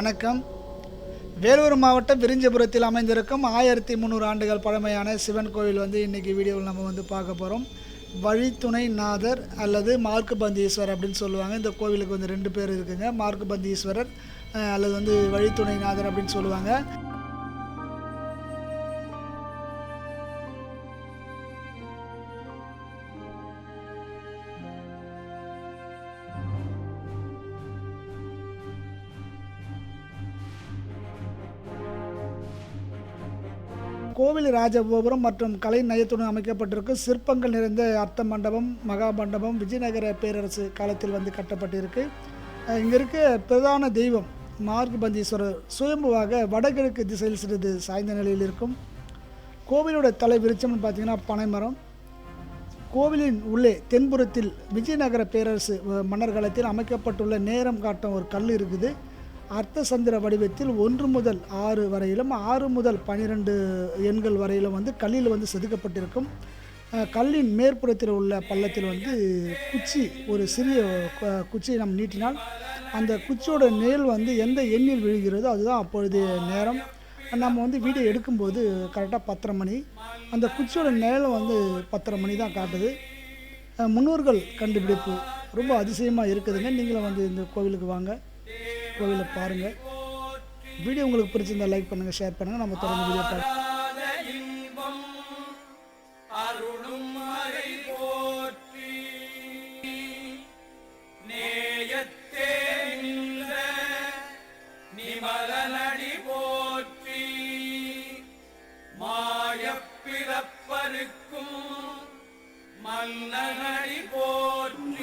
வணக்கம். வேலூர் மாவட்டம் விரிஞ்சபுரத்தில் அமைந்திருக்கும் ஆயிரத்தி முந்நூறு ஆண்டுகள் பழமையான சிவன் கோவில் வந்து இன்றைக்கி வீடியோவில் நம்ம வந்து பார்க்க போகிறோம் வழித்துணை நாதர் அல்லது மார்க்கு பந்தீஸ்வரர் அப்படின்னு சொல்லுவாங்க. இந்த கோவிலுக்கு வந்து ரெண்டு பேர் இருக்குங்க. மார்க்கு பந்தீஸ்வரர் அல்லது வந்து வழித்துணை நாதர் அப்படின்னு சொல்லுவாங்க. கோவில் ராஜகோபுரம் மற்றும் கலை நயத்துடன் அமைக்கப்பட்டிருக்கும் சிற்பங்கள் நிறைந்த அர்த்த மண்டபம் மகா மண்டபம் விஜயநகர பேரரசு காலத்தில் வந்து கட்டப்பட்டிருக்கு. இங்கே இருக்க பிரதான தெய்வம் மார்க்பந்தீஸ்வரர் சுயம்புவாக வடகிழக்கு திசையில் சிறிது சாய்ந்த நிலையில் இருக்கும். கோவிலோட தலை விருச்சம்னு பார்த்தீங்கன்னா பனைமரம். கோவிலின் உள்ளே தென்புறத்தில் விஜயநகர பேரரசு மன்னர் காலத்தில் அமைக்கப்பட்டுள்ள நேரம் காட்டும் ஒரு கல் இருக்குது. அர்த்த சந்திர வடிவத்தில் ஒன்று முதல் ஆறு வரையிலும் ஆறு முதல் பன்னிரெண்டு எண்கள் வரையிலும் வந்து கல்லில் வந்து செதுக்கப்பட்டிருக்கும். கல்லின் மேற்புறத்தில் உள்ள பள்ளத்தில் வந்து குச்சி ஒரு சிறிய கு- குச்சியை நாம் நீட்டினால் அந்த குச்சியோட நேல் வந்து எந்த எண்ணில் விழுகிறதோ அதுதான் அப்பொழுதைய நேரம். நம்ம வந்து வீடியோ எடுக்கும்போது கரெக்டாக பத்தரை மணி அந்த குச்சியோட நேரம் வந்து பத்தரை மணி தான் காட்டுது. முன்னோர்கள் கண்டுபிடிப்பு ரொம்ப அதிசயமாக இருக்குதுங்க. நீங்களும் வந்து இந்த கோவிலுக்கு வாங்க. கோவிலை பாருங்கள் வீடியோ உங்களுக்கு பிடிச்சிருந்தா லைக் பண்ணுங்கள் ஷேர் பண்ணுங்கள் நம்ம தொடர்ந்து வீடியோ பார்க்கலாம் இன்பம் அருளும் மறை போற்றி நேயத்தே நின்ற நிமலனடி போற்றி மாயப் பிறப்பருக்கும் மன்னனடி போற்றி.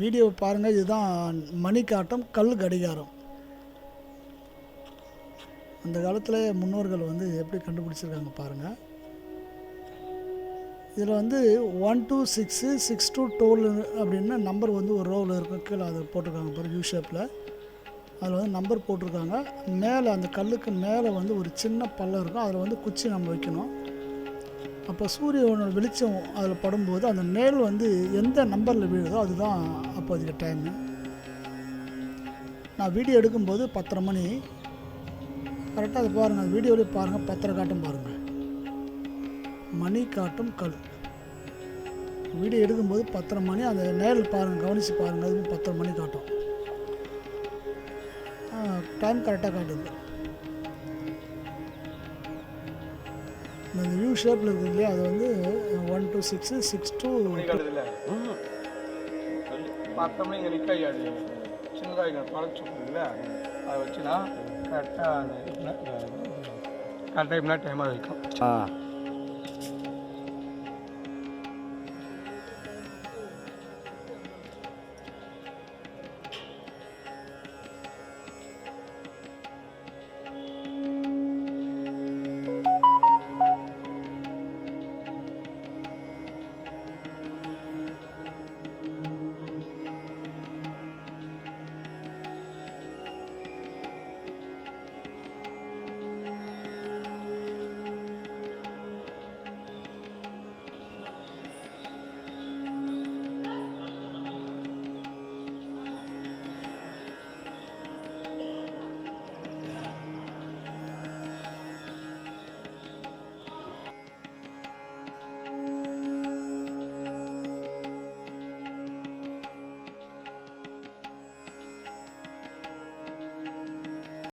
வீடியோ பாருங்கள் இதுதான் மணிக்காட்டம் கல் கடிகாரம். அந்த காலத்தில் முன்னோர்கள் வந்து எப்படி கண்டுபிடிச்சிருக்காங்க பாருங்கள் இதில் வந்து one two six six two toll அப்படின்னா நம்பர் வந்து ஒரு ரோவில் இருக்கும் கீழே அதை போட்டிருக்காங்க பாருங்க யூ ஷேப்பில் அதில் வந்து நம்பர் போட்டிருக்காங்க. மேலே அந்த கல்லுக்கு மேலே வந்து ஒரு சின்ன பள்ளம் இருக்கும். அதில் வந்து குச்சி நம்ம வைக்கணும். அப்போ சூரியனோட வெளிச்சம் அதில் படும்போது அந்த நேல் வந்து எந்த நம்பரில் விழுதோ அதுதான் அப்போதைக்கு டைமு நான் வீடியோ எடுக்கும்போது பத்தரை மணி. கரெக்டாக அதை பாருங்கள் வீடியோலேயே பாருங்கள் பத்தரை காட்டும் பாருங்கள் மணி காட்டும் கல். வீடியோ எடுக்கும்போது பத்தரை மணி அந்த நேரில் பாருங்கள் கவனித்து பாருங்கள் அதுவும் பத்தரை மணி காட்டும். டைம் கரெக்டாக காட்டுது. இந்த யூ ஷேப்பில் இருக்குது இல்லையா? அது வந்து one two six six two பத்து மணிக்கு நிற்க ஐயாது சின்னதாக பழச்சு இருக்குல்ல அதை வச்சுனா கரெக்டாக கரெக்டாக டைமாக டைமாக வைக்கும்.